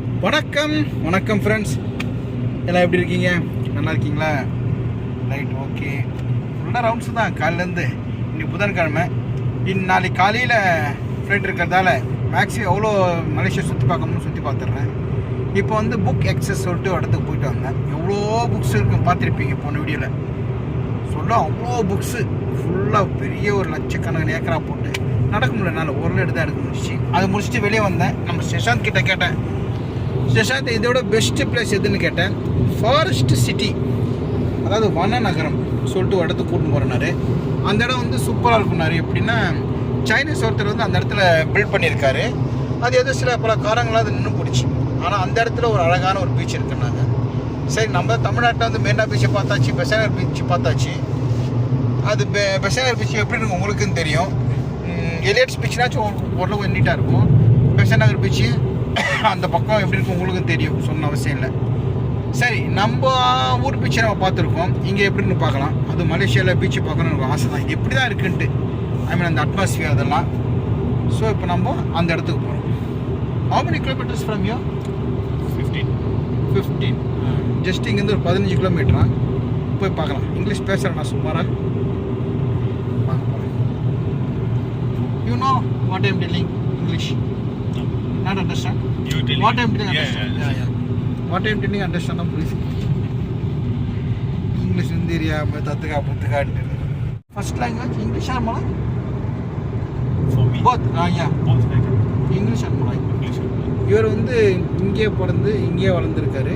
வணக்கம் வணக்கம் ஃப்ரெண்ட்ஸ் எல்லாம் எப்படி இருக்கீங்க? நல்லா இருக்கீங்களா? ரைட் ஓகே ஃபுல்லாக ரவுண்ட்ஸ் தான். காலையிலேருந்து இன்னைக்கு புதன்கிழமை. இன் நாளைக்கு காலையில் ஃப்ளைட் இருக்கிறதால மேக்ஸி எவ்வளோ மலேசியா சுற்றி பார்க்கணும்னு சுற்றி பார்த்துட்றேன். இப்போ வந்து புக் எக்ஸஸ் சொல்லிட்டு இடத்துக்கு போயிட்டு வந்தேன். எவ்வளோ புக்ஸ் இருக்கும் பார்த்துருப்பீங்க போன வீடியோவில் சொல்ல அவ்வளோ புக்ஸு ஃபுல்லாக பெரிய ஒரு லட்சக்கணக்கான ஏக்கரா போட்டு நடக்க முடியல. என்னால் ஒரு எடுத்து எடுக்க முடிச்சு அதை முடிச்சுட்டு வெளியே வந்தேன். நம்ம செஷாந்த் கிட்ட கேட்டேன். செஷாந்த் இதோட பெஸ்ட்டு பிளேஸ் எதுன்னு கேட்டேன் ஃபாரஸ்ட் சிட்டி அதாவது வன நகரம் சொல்லிட்டு ஒரு இடத்துக்கு கூட்டின்னு போகிறனாரு அந்த இடம் வந்து சூப்பராக இருக்கும்னாரு எப்படின்னா சைனீஸ் ஒருத்தர் வந்து அந்த இடத்துல பில்ட் பண்ணியிருக்காரு. அது ஏதோ சில பல காரங்களாக அது நின்று போடுச்சு ஆனால் அந்த இடத்துல ஒரு அழகான ஒரு பீச் இருக்குன்னாங்க சரி நம்ம தமிழ்நாட்டில் வந்து மெரினா பீச்சை பார்த்தாச்சு பெசானர் பீச் பார்த்தாச்சு. அது பெ பெசானர் பீச் எப்படி உங்களுக்குன்னு உங்களுக்கும் தெரியும் எலியட்ஸ் பீச்னாச்சும் ஓரளவுக்கு நீட்டாக இருக்கும். பெசநகர் பீச்சு அந்த பக்கம் எப்படி இருக்கும் உங்களுக்கும் தெரியும் சொன்ன அவசியம் இல்லை. சரி நம்ம ஊர் பீச்சை நம்ம பார்த்துருக்கோம். இங்கே எப்படின்னு பார்க்கலாம். அது மலேசியாவில் பீச்சு பார்க்கணும்னு எனக்கு ஆசை தான் இது எப்படி தான் இருக்குன்ட்டு. ஐ மீன் அந்த அட்மாஸ்பியர் அதெல்லாம். ஸோ இப்போ நம்ம அந்த இடத்துக்கு போகிறோம் how many kilometres from you 15. Fifteen just இங்கேருந்து ஒரு பதினஞ்சு கிலோமீட்டரா போய் பார்க்கலாம். இங்கிலீஷ் பேசுகிறேன் நான் சுமாரா? வாங்க போகிறேன் you know what I'm telling English not understand You tell what me. I'm telling Yeah, understand yeah, yeah. What I'm telling understand புரியுது இங்கிலீஷ் இந்திரியா தத்துக்கா புத்துக்காட்டு first language English or Malay For me, both ஐயா both like English and Malay English and Malay. இவர் வந்து இங்கேயே பிறந்து இங்கேயே வளர்ந்துருக்காரு.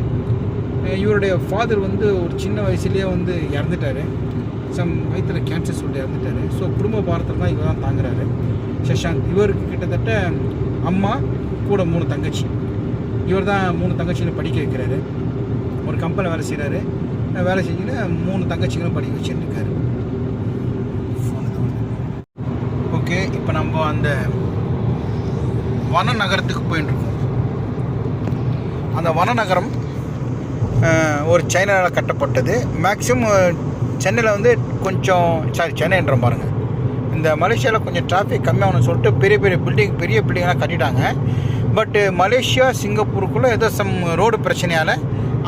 இவருடைய ஃபாதர் வந்து ஒரு சின்ன வயசுலேயே வந்து இறந்துட்டாரு. சம் வயிற்றில் கேன்சர் சொல்லிட்டு இறந்துட்டாரு. ஸோ குடும்ப பாரத்தில் தான் இவர் தான் தாங்குறாரு. சஷாந்த் இவருக்கு கிட்டத்தட்ட அம்மா கூட மூணு தங்கச்சி. இவர் தான் மூணு தங்கச்சிகளும் படிக்க வைக்கிறாரு. ஒரு கம்பெனி வேலை செய்கிறாரு வேலை செஞ்சுட்டு மூணு தங்கச்சிகளும் படிக்க வச்சுருக்காரு. ஓகே இப்போ நம்ம அந்த வன நகரத்துக்கு போயிட்டுருக்கோம் அந்த வன நகரம் ஒரு சைனாவில் கட்டப்பட்டது. மேக்ஸிமம் சென்னையில் வந்து கொஞ்சம் சாரி சென்னைன்ற பாருங்கள் இந்த மலேசியாவில் கொஞ்சம் டிராஃபிக் கம்மியாகணும்னு சொல்லிட்டு பெரிய பெரிய பில்டிங் பெரிய பில்டிங்லாம் கட்டிட்டாங்க. பட்டு மலேசியா சிங்கப்பூருக்குள்ளே ஏதோ சம் ரோடு பிரச்சனையால்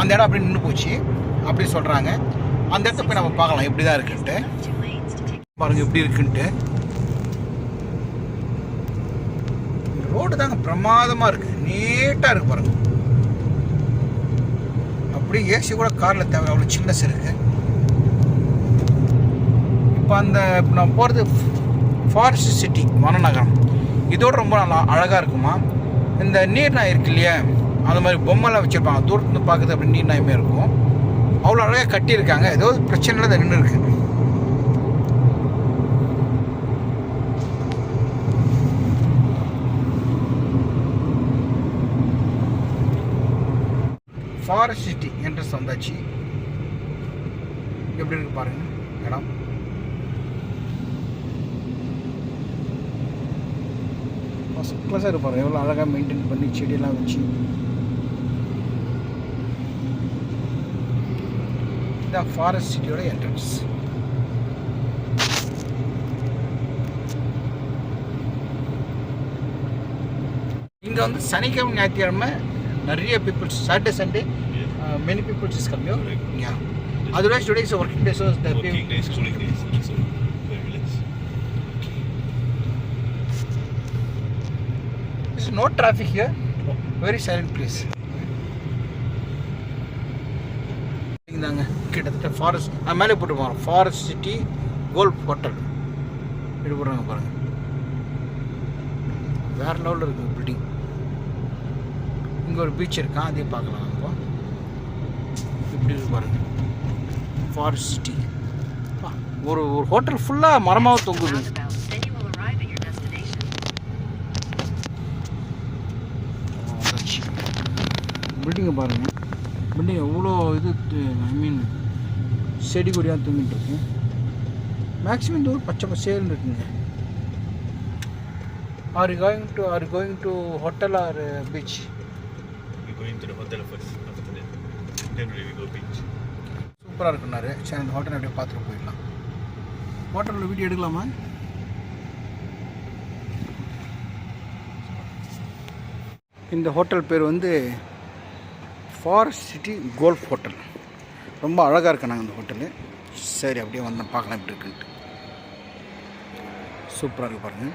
அந்த இடம் அப்படி நின்று போச்சு. அப்படி சொல்கிறாங்க அந்த இடத்த போய் நம்ம பார்க்கலாம். எப்படி தான் இருக்குன்ட்டு. பாருங்கள் எப்படி இருக்குன்ட்டு. ரோடு தாங்க பிரமாதமாக இருக்குது நீட்டாக இருக்குது பாருங்க. அப்படியே ஏசி கூட காரில் தேவை. அவ்வளோ சின்னஸ் இருக்குது இப்போ அந்த இப்போ நான் போகிறது ஃபாரஸ்ட் சிட்டி வனநகரம் இதோடு ரொம்ப நல்லா அழகாக இருக்குமா? இந்த நீர்நாய் இருக்கு இல்லையா? அந்த மாதிரி பொம்மைலாம் வச்சுருப்பாங்க. தூரத்துலேருந்து பார்க்குறது அப்படி நீர்நாயுமே இருக்கும். அவ்வளோ அழகாக கட்டியிருக்காங்க. ஏதோ பிரச்சனை பிரச்சனையில் தான் நின்று இருக்கு ஃபாரஸ்ட் சிட்டி என்ட்ரன்ஸ் வந்தாச்சு. எப்படி இருக்கு பாருங்க இடம். ஃபஸ்ட் கிளாஸாக இருக்கு பாருங்க எவ்வளோ அழகாக மெயின்டைன் பண்ணி செடியெல்லாம் வச்சு. இதான் ஃபாரஸ்ட் சிட்டியோட என்ட்ரன்ஸ் இங்கே வந்து சனிக்கிழமை ஞாயிற்றுக்கிழமை நிறைய peoples Saturday Sunday many peoples is கம்மியோ otherwise today is working days the no traffic here very silent place இந்தாங்க. கிட்டத்தட்ட ஃபாரஸ்ட் அது மேலே போட்டு போகிறோம் ஃபாரஸ்ட் சிட்டி கோல்ஃப் ஹோட்டல் இப்படி போடுறாங்க பாருங்கள் வேற லெவலில் இருக்குது பில்டிங் இங்கே ஒரு பீச் இருக்கான் அதையும் பார்க்கலாம். இப்போ இப்படி இருக்கு பாருங்க. ஃபாரஸ்ட் சிட்டி ஒரு ஒரு ஹோட்டல் ஃபுல்லாக மரமாக தொங்குது. பில்டிங்கை பாருங்கள் பில்டிங் எவ்வளோ இது ஐ மீன் செடி கொடியாக தூங்கிட்டு இருக்கு. மேக்ஸிமம் இந்த ஊர் பச்சை பசேல்னு இருக்குங்க. Are going to are going to hotel or beach. சூப்பராக இருக்குன்னாரு சரி அந்த ஹோட்டல் அப்படியே பார்த்துட்டு போயிடலாம். ஹோட்டலில் வீடியோ எடுக்கலாமா? இந்த ஹோட்டல் பேர் வந்து ஃபாரஸ்ட் சிட்டி கோல்ஃப் ஹோட்டல் ரொம்ப அழகாக இருக்கு நாங்கள் இந்த ஹோட்டலு சரி அப்படியே வந்தோம் பார்க்கலாம் எப்படி இருக்குன்ட்டு. சூப்பராக இருக்குது பாருங்கள்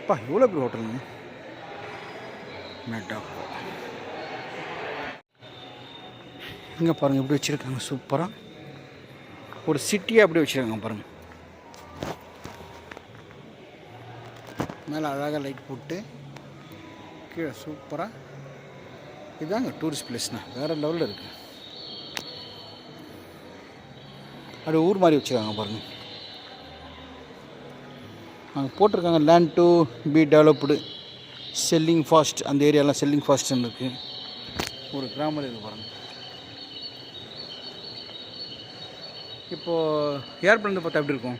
அப்பா எவ்வளோ பெரிய ஹோட்டலுங்க மேட்டா இங்கே பாருங்கள் எப்படி வச்சுருக்காங்க. சூப்பராக ஒரு சிட்டியாக அப்படியே வச்சுருக்காங்க பாருங்கள் மேலே அழகாக லைட் போட்டு கீழே சூப்பராக இதுதாங்க டூரிஸ்ட் பிளேஸ்னா வேறு லெவலில் இருக்குது அப்படி ஊர் மாதிரி வச்சுருக்காங்க பாருங்கள் அங்கே போட்டிருக்காங்க land to be developed selling fast அந்த ஏரியாலாம் செல்லிங் ஃபாஸ்ட்னு இருக்குது ஒரு கிராமம் இருக்குது பாருங்கள் இப்போது ஏர்பிளேன் பார்த்தா எப்படி இருக்கும்?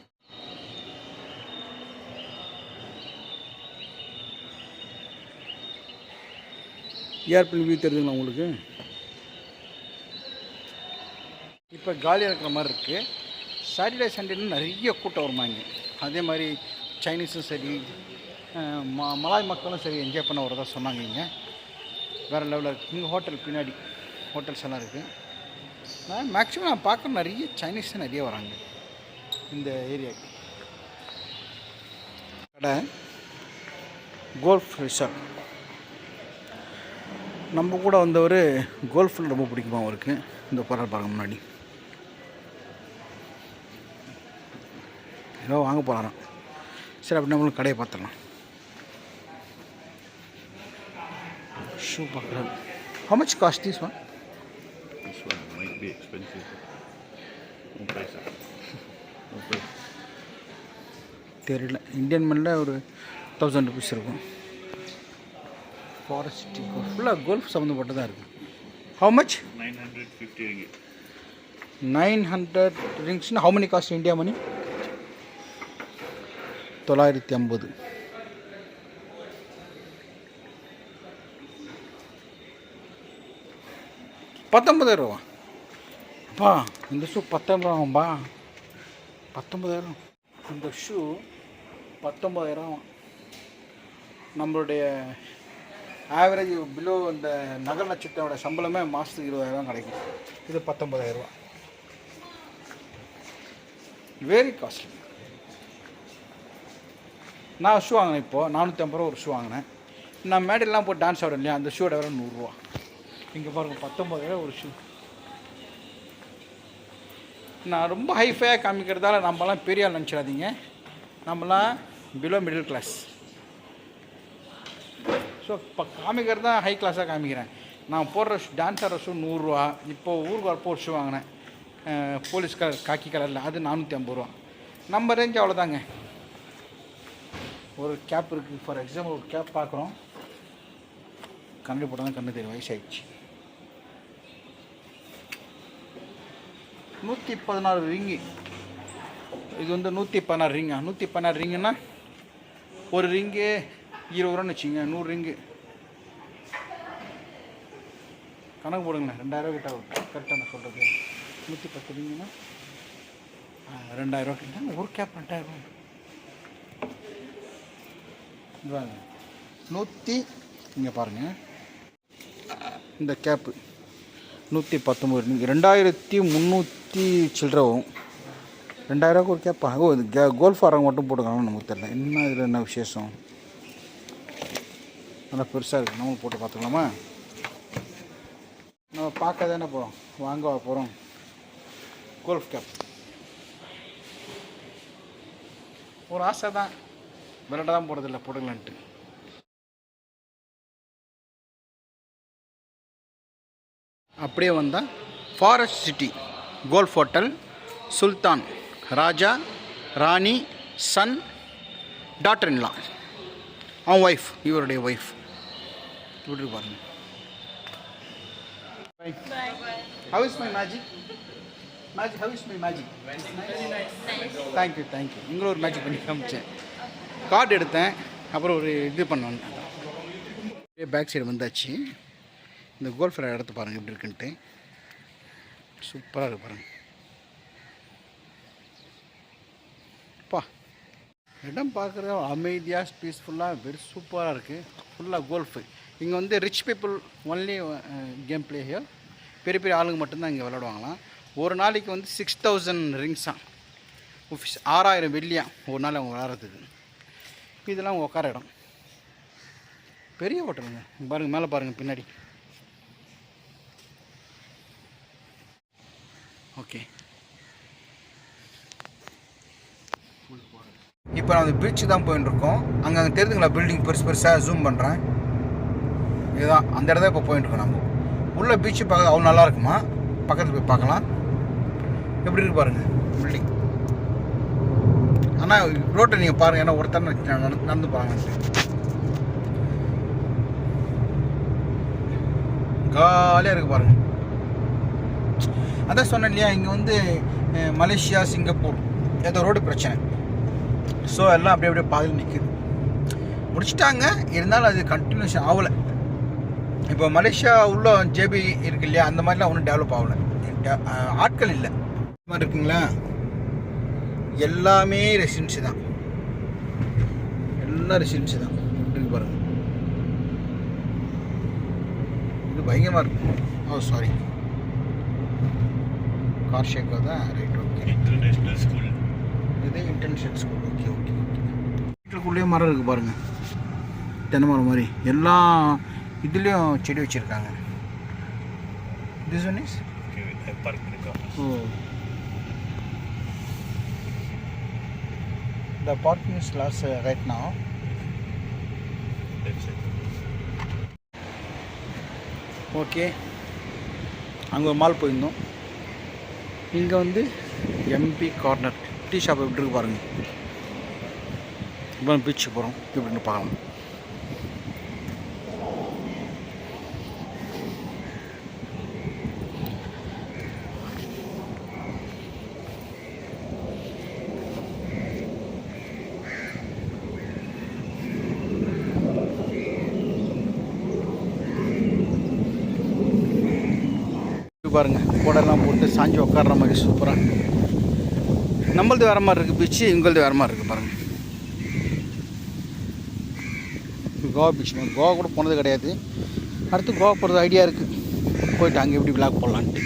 ஏர்பிளேன் வியூ தெரியுதுங்களா உங்களுக்கு? இப்போ காலியாக இருக்கிற மாதிரி இருக்குது சாட்டர்டே சண்டேன்னு நிறைய கூட்டம் வருமா இங்கே அதே மாதிரி சைனீஸும் சரி ம மலாய் மக்களும் சரி என்ஜாய் பண்ண வரதா சொன்னாங்க இங்கே. வேறு லெவலில் இருக்குது இங்கே ஹோட்டல் பின்னாடி ஹோட்டல்ஸ் எல்லாம் இருக்குது நான் மேக்ஸிமம் நான் பார்க்குற நிறைய சைனீஸ் நிறைய வராங்க இந்த ஏரியாவுக்கு. கடை கோல்ஃப் ரிசார்ட் நம்ம கூட வந்தவர் கோல்ஃபில் ரொம்ப பிடிக்குமா அவருக்கு? இந்த பரவாயில்ல பாருங்க முன்னாடி. ஏதோ வாங்க போகிறாராம் சரி அப்படி நம்மளும் கடையை பார்த்துடலாம். ஷூ பார்க்குறாரு how much cost this one? This one might be expensive. No price. No price. தெரியல இந்தியன் மணியில் ஒரு தௌசண்ட் ருபீஸ் இருக்கும். ஃபாரஸ்ட் ஃபுல்லாக கோல்ஃப் சம்மந்தப்பட்டதாக இருக்குது how much? 950 ringgit. Nine hundred ரிங்ஸ்னா how many cost India money தொள்ளாயிரத்தி ஐம்பது. பத்தொம்பதாயிரம் ரூபா. அப்பா இந்த ஷூ பத்தொம்பதாயிரம் ஆகும்பா பத்தொம்பதாயிரம் இந்த ஷூ பத்தொம்பதாயிரம் நம்மளுடைய ஆவரேஜ் பிலோ இந்த நகர நட்சத்திரோட சம்பளமே மாதத்துக்கு இருபதாயிரம் கிடைக்கும். இது பத்தொம்பதாயிரம் ரூபா. வெரி காஸ்ட்லி நான் ஷூ வாங்கினேன் இப்போது நானூற்றி ஐம்பது ரூபா ஒரு ஷூ வாங்கினேன். நான் மேடையெல்லாம் போட்டு டான்ஸ் ஆடுறேன் இல்லையா? அந்த ஷூவோட விலை நூறுரூவா. இங்கே பாருங்கள் பத்தொம்பதாயிரம் ஒரு ஷூ நான் ரொம்ப ஹைஃபையாக காமிக்கிறதால நம்மலாம் பெரிய ஆள் நினச்சிடாதீங்க. நம்மலாம் பிலோ மிடில் கிளாஸ் ஸோ இப்போ காமிக்கிறது தான் ஹை கிளாஸாக காமிக்கிறேன். நான் போடுற டான்ஸ் ஆடுற ஷூ நூறுரூவா. இப்போது ஊருக்கு வரப்போ ஒரு ஷூ வாங்கினேன். போலீஸ் கலர் காக்கி கலரில் அது நானூற்றி ஐம்பது ரூபா. நம்ம ரேஞ்ச் அவ்வளோதாங்க ஒரு கேப் இருக்குது ஃபார் எக்ஸாம்பிள் ஒரு கேப் பார்க்குறோம். கண்ணு போட்டால் தான் கண்ணு தெரியும். வயசாகிடுச்சு நூற்றி பதினாறு ரிங்கு. இது வந்து நூற்றி பதினாறு ரிங்கா. நூற்றி பதினாறு ரிங்குன்னா ஒரு ரிங்கு இருபது ரூபான்னு வச்சுங்க நூறு ரிங்கு. கணக்கு போடுங்களேன் ரெண்டாயிரம் கிட்ட கரெக்டாக நான் சொல்கிறது நூற்றி பத்து ரிங்குன்னா ரெண்டாயிரூவா கிட்ட. ஒரு கேப் ரெண்டாயிரம் இதாங்க நூற்றி இங்கே பாருங்கள் இந்த கேப்பு நூற்றி பத்தொம்பது ரிங்கு. ரெண்டாயிரத்தி முந்நூற்றி சில்லற வரும். ரெண்டாயிரூவாக்கு ஒரு கேப்பா ஓ கே கோல்ஃப் மட்டும் போட்டுக்கலாம் நமக்கு தெரியல. என்ன இதில் என்ன விசேஷம்? நல்லா பெருசாக இருக்குது நம்மளும் போட்டு பார்த்துக்கலாமா? நம்ம பார்க்க தானே போகிறோம் வாங்க போகிறோம் கோல்ஃப் கேப் ஒரு ஆசை தான். விளையாட தான் போகிறதில்ல போட்டுக்கலான்ட்டு அப்படியே வந்தால் ஃபாரஸ்ட் சிட்டி கோல்ஃப் ஹோட்டல் சுல்தான் ராஜா ராணி சன் டாட்டர் இன்லா அவன் ஒய்ஃப் இவருடைய ஒய்ஃப் இப்படி இருக்கு பாருங்க how is my magic magic how is my magic thank you நீங்களும் ஒரு மேஜிக் பண்ணி காமிச்சேன். கார்டு எடுத்தேன். அப்புறம் ஒரு இது பண்ணேன் பேக் சைடு வந்தாச்சு. இந்த கோல்ஃப் விளையாட பாருங்கள் எப்படி இருக்குன்ட்டு. சூப்பராக இருக்கு பாருங்கள் அப்பா இடம் பார்க்குற அமைதியாக பீஸ்ஃபுல்லாக வெரி சூப்பராக இருக்குது ஃபுல்லாக கோல்ஃபு இங்கே வந்து rich people only game play here பெரிய பெரிய ஆளுங்க மட்டும்தான் இங்கே விளாடுவாங்களாம் ஒரு நாளைக்கு வந்து சிக்ஸ் தௌசண்ட் ரிங்ஸா ஆறாயிரம் வெள்ளியா ஒரு நாள் அவங்க விளாட்றதுக்கு இதெல்லாம் உட்கார இடம். பெரிய ஹோட்டலுங்க. பாருங்கள் மேலே பாருங்கள் பின்னாடி. ஓகே இப்போ நான் அந்த பிரிட்ஜு தான் போயின்னு இருக்கோம். அங்கே அங்கே தெரியுதுங்களா? பில்டிங் பெருசு பெருசாக ஜூம் பண்ணுறேன் இதுதான். அந்த இடத்த இப்போ போயிட்டுருக்கோம் நம்ம. உள்ள பீச்சு பார்க்க அவ்வளோ நல்லா இருக்குமா? பக்கத்தில் போய் பார்க்கலாம். எப்படி இருக்கு பாருங்க பில்டிங் ஆனால் ரோட்டை நீங்கள் பாருங்கள் ஏன்னா ஒருத்தர் நடந்து பாருங்க காலியாக இருக்கு பாருங்க. அதான் சொன்னேன் இல்லையா இங்கே வந்து மலேசியா சிங்கப்பூர். ஏதோ ரோடு பிரச்சனை. ஸோ எல்லாம் அப்படியே அப்படியே பாதியில் நிற்குது முடிச்சிட்டாங்க. இருந்தாலும் அது கண்டினியூஷன் ஆகலை. இப்போ மலேசியா உள்ள ஜேபி இருக்கு இல்லையா அந்த மாதிரிலாம் ஒன்றும் டெவலப் ஆகலை. ஆட்கள் இல்லை. மாதிரி இருக்குங்களா? எல்லாமே ரெசிடென்சி தான். எல்லாம் ரெசிடென்சி தான். இருக்கு பாருங்க. இது பயங்கரமாக இருக்கு. ஓ சாரி கார் ஷேக்கோ தான் ரைட் ஓகே International school. இது internship school okay okay okay வீட்டுக்குள்ளேயே மரம் இருக்குது பாருங்கள் தென்னை மரம் மாதிரி. எல்லா இதுலேயும் செடி வச்சுருக்காங்க. This one is. Oh. The parking is last right side. Okay அங்கே ஒரு மால் போயிருந்தோம். இங்கே வந்து எம்பி கார்னர் டீ ஷாப் எப்படி இருக்கு பாருங்க. இப்போ பீச்சுக்கு போகிறோம் எப்படின்னு பார்க்கலாம். பாருங்கள் கோடெல்லாம் கூடெல்லாம் போட்டு சாஞ்சி உட்காடுற மாதிரி சூப்பராக நம்மளது வேறு மாதிரி இருக்குது பீச்சு இவங்களது வேறு மாதிரி இருக்குது பாருங்கள் கோவா பீச் கோவா கூட போனது கிடையாது. அடுத்து கோவா போகிறது ஐடியா இருக்குது போயிட்டு அங்கே எப்படி விளாக் போடலான்ட்டு.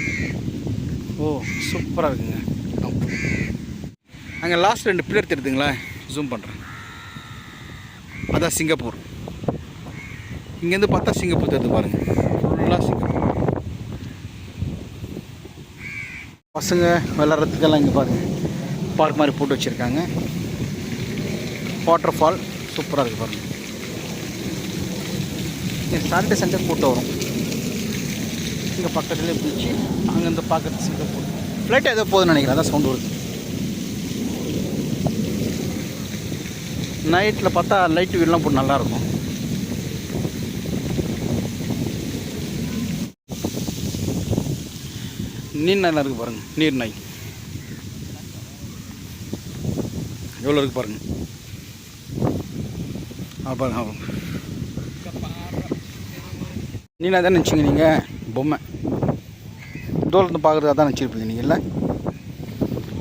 ஓ சூப்பராக இருக்குங்க. அங்கே லாஸ்ட் ரெண்டு பில்லர் தெரியுதுங்களா? ஜூம் பண்ணுறேன் அதான் சிங்கப்பூர். இங்கேருந்து பார்த்தா சிங்கப்பூர் தெரிஞ்சு பாருங்கள் ஃபுல்லாக சிங்கப்பூர் பசங்க விளாட்றதுக்கெல்லாம் இங்கே பாருங்கள் பார்க் மாதிரி போட்டு வச்சுருக்காங்க. வாட்டர் ஃபால் சூப்பராக இருக்குது பாருங்கள் இங்கே சாட்டர்டே சண்டே கூட்டம் வரும். இங்கே பக்கத்துலேயே பீச்சு அங்கேருந்து பார்க்குறது சிங்கப்பூர் ஃப்ளைட் ஏதோ போகுதுன்னு நினைக்கிறேன். அதான் சவுண்ட் வருது. நைட்டில் பார்த்தா லைட் வீடெலாம் போட்டு நல்லாயிருக்கும் நீர் நாய்லாம் இருக்குது பாருங்கள் நீர் நாய். எவ்வளோ இருக்குது பாருங்கள் ஆ பாருங்க நீனா தான் நினச்சிங்க நீங்கள் பொம்மை. தூரத்தில் பார்க்குறதா தான் நினச்சிருப்பீங்க நீங்கள் இல்லை?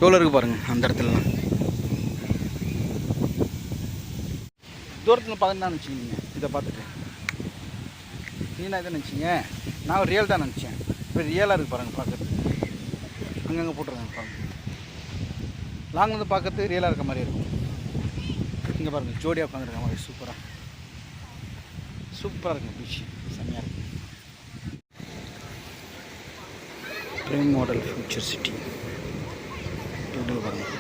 எவ்வளோ இருக்குது பாருங்கள் அந்த இடத்துலலாம் தூரத்தில் பார்க்க தான் நினச்சிங்க இதை பார்த்துட்டு. நீனா இதை நினச்சிங்க? நான் ரியல் தான் நினச்சேன். இப்போ ரியலாக இருக்குது பாருங்கள் பார்க்குறது அங்கங்கே போட்டிருக்காங்க பாருங்கள் லாங்லேருந்து பார்க்கறது ரியலாக இருக்க மாதிரி இருக்கும் இங்கே பாருங்கள் ஜோடியாக உட்காந்துருக்க மாதிரி சூப்பராக சூப்பராக இருக்குங்க பீச் செம்மையாக இருக்கு. ட்ரெயின் மாடல் ஃபியூச்சர் சிட்டி எப்படி பாருங்கள்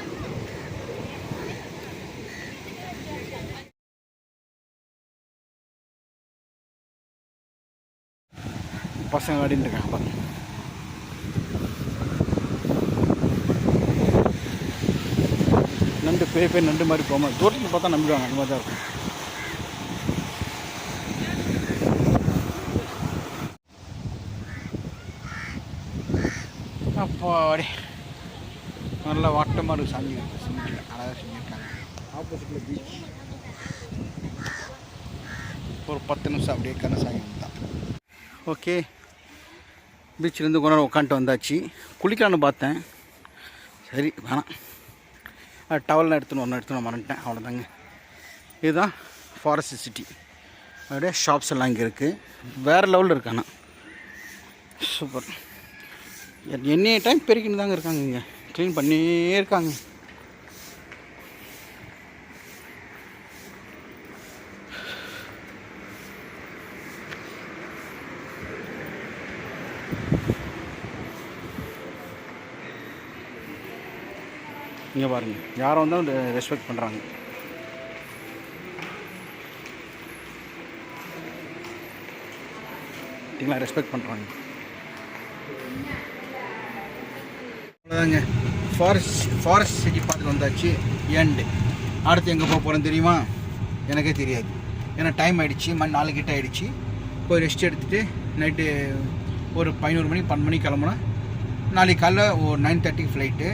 பசங்க ஆடின்னு இருக்காங்க பாருங்க நண்டு பெரிய பெரிய நண்டு மாதிரி போகாமல் தூரத்தில் பார்த்தா நம்பிடுவாங்க அந்த மாதிரி தான் இருக்கும். அப்பாடி. நல்லா வாட்டமாக இருக்குது சாமி. சிமெண்ட்டில் அழகாக செஞ்சுருக்காங்க. ஆப்போசிட்டில் பீச் ஒரு பத்து நிமிஷம் அப்படியே கண்ணசாமி தான். ஓகே பீச்சிலேருந்து கொஞ்ச நேரம் உட்காந்துட்டு வந்தாச்சு. குளிக்கலான்னு பார்த்தேன். சரி வேணாம். டவல்லாம் எடுத்துன்னு ஒன்று எடுத்துன்னு மறந்துட்டேன் அவ்வளோதாங்க இதுதான் ஃபாரஸ்ட் சிட்டி அப்படியே ஷாப்ஸ் எல்லாம் இங்கே இருக்குது வேறு லெவலில் இருக்காண்ணா சூப்பர் எனி டைம் பெருக்கின்னு தாங்க இருக்காங்க இங்கே. க்ளீன் பண்ணியே இருக்காங்க. இங்கே பாருங்கள் யாரும் வந்தாலும் ரெஸ்பெக்ட் பண்ணுறாங்க பார்த்தீங்களா ரெஸ்பெக்ட் பண்ணுறாங்க அவ்வளோதாங்க ஃபாரஸ்ட் ஃபாரஸ்ட் சிட்டி பார்த்துட்டு வந்தாச்சு. எண்டு அடுத்து எங்கே போக போகிறோம் தெரியுமா? எனக்கே தெரியாது. ஏன்னா டைம் ஆகிடுச்சு மணி நாலு கிட்ட ஆகிடுச்சு போய் ரெஸ்ட் எடுத்துகிட்டு நைட்டு ஒரு பதினோரு மணி பன்னெண்டு மணிக்கு கிளம்புனா நாளைக்கு காலைல ஒரு நைன் தேர்ட்டிக்கு flight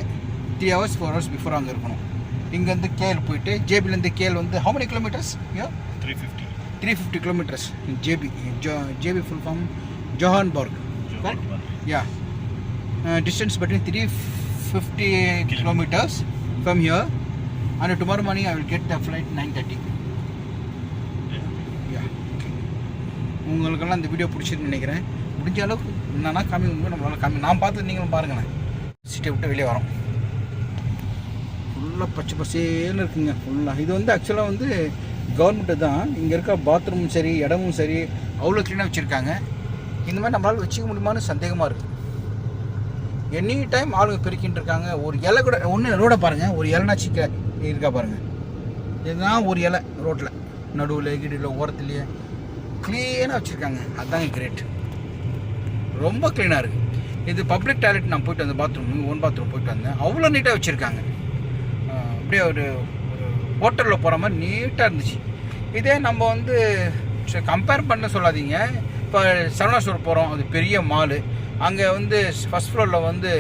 three hours four hours before அங்கே இருக்கணும் இங்கேருந்து கேஎல் போயிட்டு ஜேபிலேருந்து கேஎல் வந்து how many கிலோமீட்டர்ஸ் யோ 350. Three fifty kilometres JB JB full form ஜோஹான்பர்க் correct. Uh, distance between 350 kilometers from here. And tomorrow morning I will get the flight 9:30. Yeah. Okay. உங்களுக்கெல்லாம் இந்த video பிடிச்சிருக்குன்னு நினைக்கிறேன் முடிஞ்ச அளவுக்கு என்னன்னா காமி உண்மை நம்மளால காமி நான் பார்த்து நீங்களும் பாருங்களேன் சிட்டியை விட்டு வெளியே வரோம் ஃபுல்லாக பச்சை பசேன்னு இருக்குங்க ஃபுல்லாக இது வந்து ஆக்சுவலாக வந்து கவர்மெண்ட்டு தான். இங்கே இருக்க பாத்ரூமும் சரி இடமும் சரி அவ்வளோ க்ளீனாக வச்சுருக்காங்க. இந்த மாதிரி நம்மளால் வச்சுக்க முடியுமான்னு சந்தேகமாக இருக்குது எனி டைம் ஆளுங்க பெருக்கின்னு இருக்காங்க ஒரு இலை கூட ஒன்று ரோட பாருங்கள் ஒரு இலைனாச்சு க- இருக்கா பாருங்கள் இதுதான் ஒரு இலை ரோட்டில் நடுவில் கீடியில் ஓரத்துலேயே. க்ளீனாக வச்சுருக்காங்க. அதுதாங்க கிரேட் ரொம்ப க்ளீனாக இருக்குது இது பப்ளிக் டாய்லெட் நான் போயிட்டு வந்தேன் பாத்ரூம் ஒன் பாத்ரூம் போயிட்டு வந்தேன். அவ்வளோ நீட்டாக வச்சுருக்காங்க. அப்படியே ஒரு ஒரு ஹோட்டலில் போகிற மாதிரி நீட்டாக இருந்துச்சு. இதே நம்ம வந்து கம்பேர் பண்ண சொல்லாதீங்க. இப்போ சரவணா ஸ்டோர் போகிறோம் அது பெரிய மாலு அங்கே வந்து ஃபஸ்ட் ஃப்ளோரில் வந்து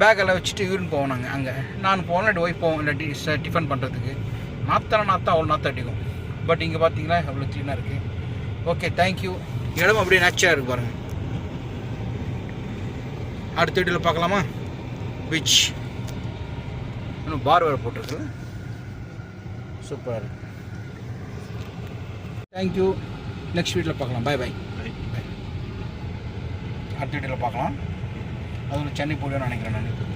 பேக்கெல்லாம் வச்சுட்டு யூரின் போவோம் நாங்கள் அங்கே நான் போனேன் இல்லாட்டி ஒய்ஃப் போவோம் இல்லாட்டி ச- டிஃபன் பண்ணுறதுக்கு நாத்தான நாத்தா அவ்வளோ நாத்தம் அடிக்கும். பட் இங்கே பார்த்தீங்களா அவ்வளோ க்ளீனாக இருக்குது ஓகே தேங்க்யூ இடம் அப்படியே நேச்சராக இருக்குது பாருங்கள் அடுத்த வீட்டில் பார்க்கலாமா? பீச் இன்னும் பார் வேறு போட்டிருக்கு. சூப்பராக இருக்கு தேங்க்யூ நெக்ஸ்ட் வீட்டில் பார்க்கலாம். Bye bye Right. அடுத்த வீடியோவில் பார்க்கலாம். அது சென்னை போலியோன்னு நினைக்கிறேன் நான்.